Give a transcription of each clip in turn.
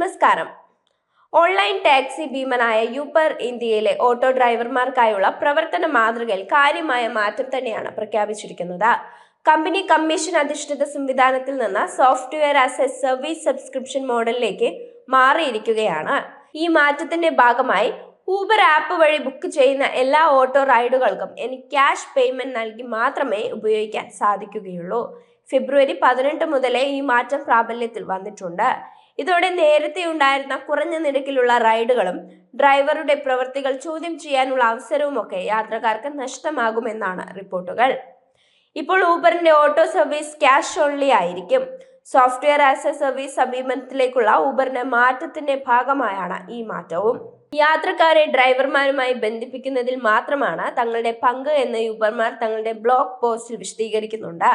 നമസ്കാരം. Online taxi ഭീമനായ യൂപ്പർ ഇന്ത്യയിലെ auto ഡ്രൈവർമാർക്കായുള്ള പ്രവർത്തന മാതൃകയിൽ കാര്യമായ മാറ്റം തന്നെയാണ് പ്രഖ്യാപിച്ചിരിക്കുന്നത്. കമ്പനി കമ്മീഷൻ അധിഷ്ഠിത സംവിധാനത്തിൽ നിന്ന് software as a service subscription മോഡലിലേക്ക് മാറിയിരിക്കുകയാണ്. ഈ മാറ്റത്തിന്റെ ഭാഗമായി ഊബർ ആപ്പ് വഴി ബുക്ക് ചെയ്യുന്ന എല്ലാ ഓട്ടോ റൈഡുകൾക്കും ഇനി ക്യാഷ് പേയ്മെന്റ് നൽകി മാത്രമേ ഉപയോഗിക്കാൻ സാധിക്കുകയുള്ളൂ. ഫെബ്രുവരി പതിനെട്ട് മുതലേ ഈ മാറ്റം പ്രാബല്യത്തിൽ വന്നിട്ടുണ്ട്. ഇതോടെ നേരത്തെ ഉണ്ടായിരുന്ന കുറഞ്ഞ നിരക്കിലുള്ള റൈഡുകളും ഡ്രൈവറുടെ പ്രവൃത്തികൾ ചോദ്യം ചെയ്യാനുള്ള അവസരവുമൊക്കെ യാത്രക്കാർക്ക് നഷ്ടമാകുമെന്നാണ് റിപ്പോർട്ടുകൾ. ഇപ്പോൾ ഊബറിന്റെ ഓട്ടോ സർവീസ് ക്യാഷ് ഓൺലി ആയിരിക്കും. സോഫ്റ്റ്വെയർ ആസ് എ സർവീസ് സമീപനത്തിലേക്കുള്ള ഊബറിന്റെ മാറ്റത്തിന്റെ ഭാഗമായാണ് ഈ മാറ്റവും. യാത്രക്കാരെ ഡ്രൈവർമാരുമായി ബന്ധിപ്പിക്കുന്നതിൽ മാത്രമാണ് തങ്ങളുടെ പങ്ക് എന്ന് യൂബർമാർ തങ്ങളുടെ ബ്ലോഗ് പോസ്റ്റിൽ വിശദീകരിക്കുന്നുണ്ട്.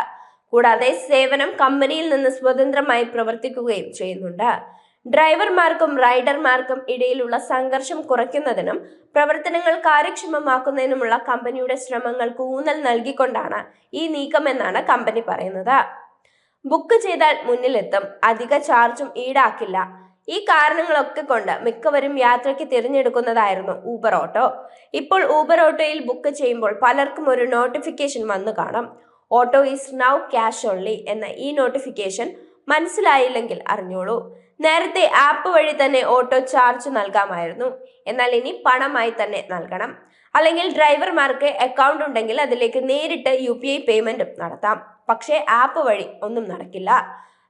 കൂടാതെ സേവനം കമ്പനിയിൽ നിന്ന് സ്വതന്ത്രമായി പ്രവർത്തിക്കുകയും ചെയ്യുന്നുണ്ട്. ഡ്രൈവർമാർക്കും റൈഡർമാർക്കും ഇടയിലുള്ള സംഘർഷം കുറയ്ക്കുന്നതിനും പ്രവർത്തനങ്ങൾ കാര്യക്ഷമമാക്കുന്നതിനുമുള്ള കമ്പനിയുടെ ശ്രമങ്ങൾക്ക് ഊന്നൽ നൽകിക്കൊണ്ടാണ് ഈ നീക്കമെന്നാണ് കമ്പനി പറയുന്നത്. ബുക്ക് ചെയ്താൽ മുന്നിലെത്തും അധിക ചാർജും ഈടാക്കില്ല. ഈ കാരണങ്ങളൊക്കെ കൊണ്ട് മിക്കവരും യാത്രയ്ക്ക് തിരഞ്ഞെടുക്കുന്നതായിരുന്നു ഊബർ ഓട്ടോ. ഇപ്പോൾ ഊബർ ഓട്ടോയിൽ ബുക്ക് ചെയ്യുമ്പോൾ പലർക്കും ഒരു നോട്ടിഫിക്കേഷൻ വന്നു കാണാം. Auto is now cash only എന്ന ഈ നോട്ടിഫിക്കേഷൻ മനസ്സിലായില്ലെങ്കിൽ അറിഞ്ഞോളൂ. നേരത്തെ ആപ്പ് വഴി തന്നെ ഓട്ടോ ചാർജ് നൽകാമായിരുന്നു. എന്നാൽ ഇനി പണമായി തന്നെ നൽകണം. അല്ലെങ്കിൽ ഡ്രൈവർമാർക്ക് അക്കൗണ്ട് ഉണ്ടെങ്കിൽ അതിലേക്ക് നേരിട്ട് യു പി ഐ പേയ്മെന്റും നടത്താം. പക്ഷേ ആപ്പ് വഴി ഒന്നും നടക്കില്ല.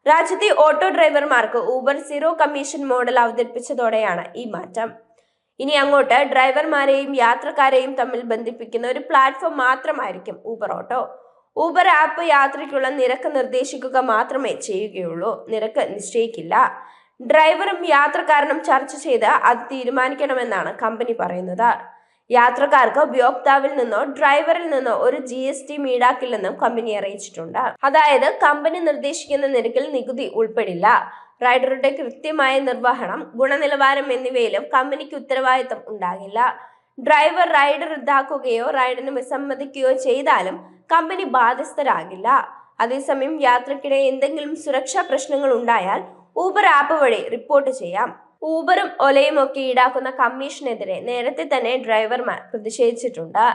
രാജ്യത്തെ ഓട്ടോ ഡ്രൈവർമാർക്ക് ഊബർ സീറോ കമ്മീഷൻ മോഡൽ അവതരിപ്പിച്ചതോടെയാണ് ഈ മാറ്റം. ഇനി അങ്ങോട്ട് ഡ്രൈവർമാരെയും യാത്രക്കാരെയും തമ്മിൽ ബന്ധിപ്പിക്കുന്ന ഒരു പ്ലാറ്റ്ഫോം മാത്രമായിരിക്കും ഊബർ ഓട്ടോ. ഊബർ ആപ്പ് യാത്രയ്ക്കുള്ള നിരക്ക് നിർദ്ദേശിക്കുക മാത്രമേ ചെയ്യുകയുള്ളൂ. നിരക്ക് നിശ്ചയിക്കില്ല. ഡ്രൈവറും യാത്രക്കാരനും ചർച്ച ചെയ്ത് അത് തീരുമാനിക്കണമെന്നാണ് കമ്പനി പറയുന്നത്. യാത്രക്കാർക്ക് ഉപയോക്താവിൽ നിന്നോ ഡ്രൈവറിൽ നിന്നോ ഒരു ജി എസ് ടി ഈടാക്കില്ലെന്നും കമ്പനി അറിയിച്ചിട്ടുണ്ട്. അതായത് കമ്പനി നിർദ്ദേശിക്കുന്ന നിരക്കിൽ നികുതി ഉൾപ്പെടില്ല. റൈഡറുടെ കൃത്യമായ നിർവഹണം ഗുണനിലവാരം എന്നിവയിലും കമ്പനിക്ക് ഉത്തരവാദിത്തം ഉണ്ടാകില്ല. ഡ്രൈവർ റൈഡ് റദ്ദാക്കുകയോ റൈഡിന് വിസമ്മതിക്കുകയോ ചെയ്താലും കമ്പനി ബാധ്യസ്ഥരാകില്ല. അതേസമയം യാത്രക്കിടെ എന്തെങ്കിലും സുരക്ഷാ പ്രശ്നങ്ങൾ ഉണ്ടായാൽ ഊബർ ആപ്പ് വഴി റിപ്പോർട്ട് ചെയ്യാം. ഊബറും ഒലയും ഒക്കെ ഈടാക്കുന്ന കമ്മീഷനെതിരെ നേരത്തെ തന്നെ ഡ്രൈവർമാർ പ്രതിഷേധിച്ചിട്ടുണ്ട്.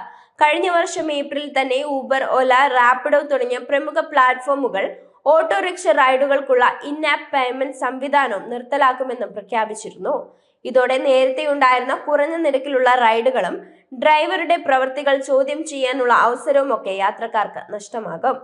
കഴിഞ്ഞ വർഷം ഏപ്രിലിൽ തന്നെ ഊബർ ഒല റാപ്പിഡോ തുടങ്ങിയ പ്രമുഖ പ്ലാറ്റ്ഫോമുകൾ ഓട്ടോറിക്ഷ റൈഡുകൾക്കുള്ള ഇൻ ആപ്പ് പേയ്മെന്റ് സംവിധാനവും നിർത്തലാക്കുമെന്നും പ്രഖ്യാപിച്ചിരുന്നു. ഇതോടെ നേരത്തെ ഉണ്ടായിരുന്ന കുറഞ്ഞ നിരക്കിലുള്ള റൈഡുകളും ഡ്രൈവറുടെ പ്രവൃത്തികൾ ചോദ്യം ചെയ്യാനുള്ള അവസരവും ഒക്കെ യാത്രക്കാർക്ക് നഷ്ടമാകും.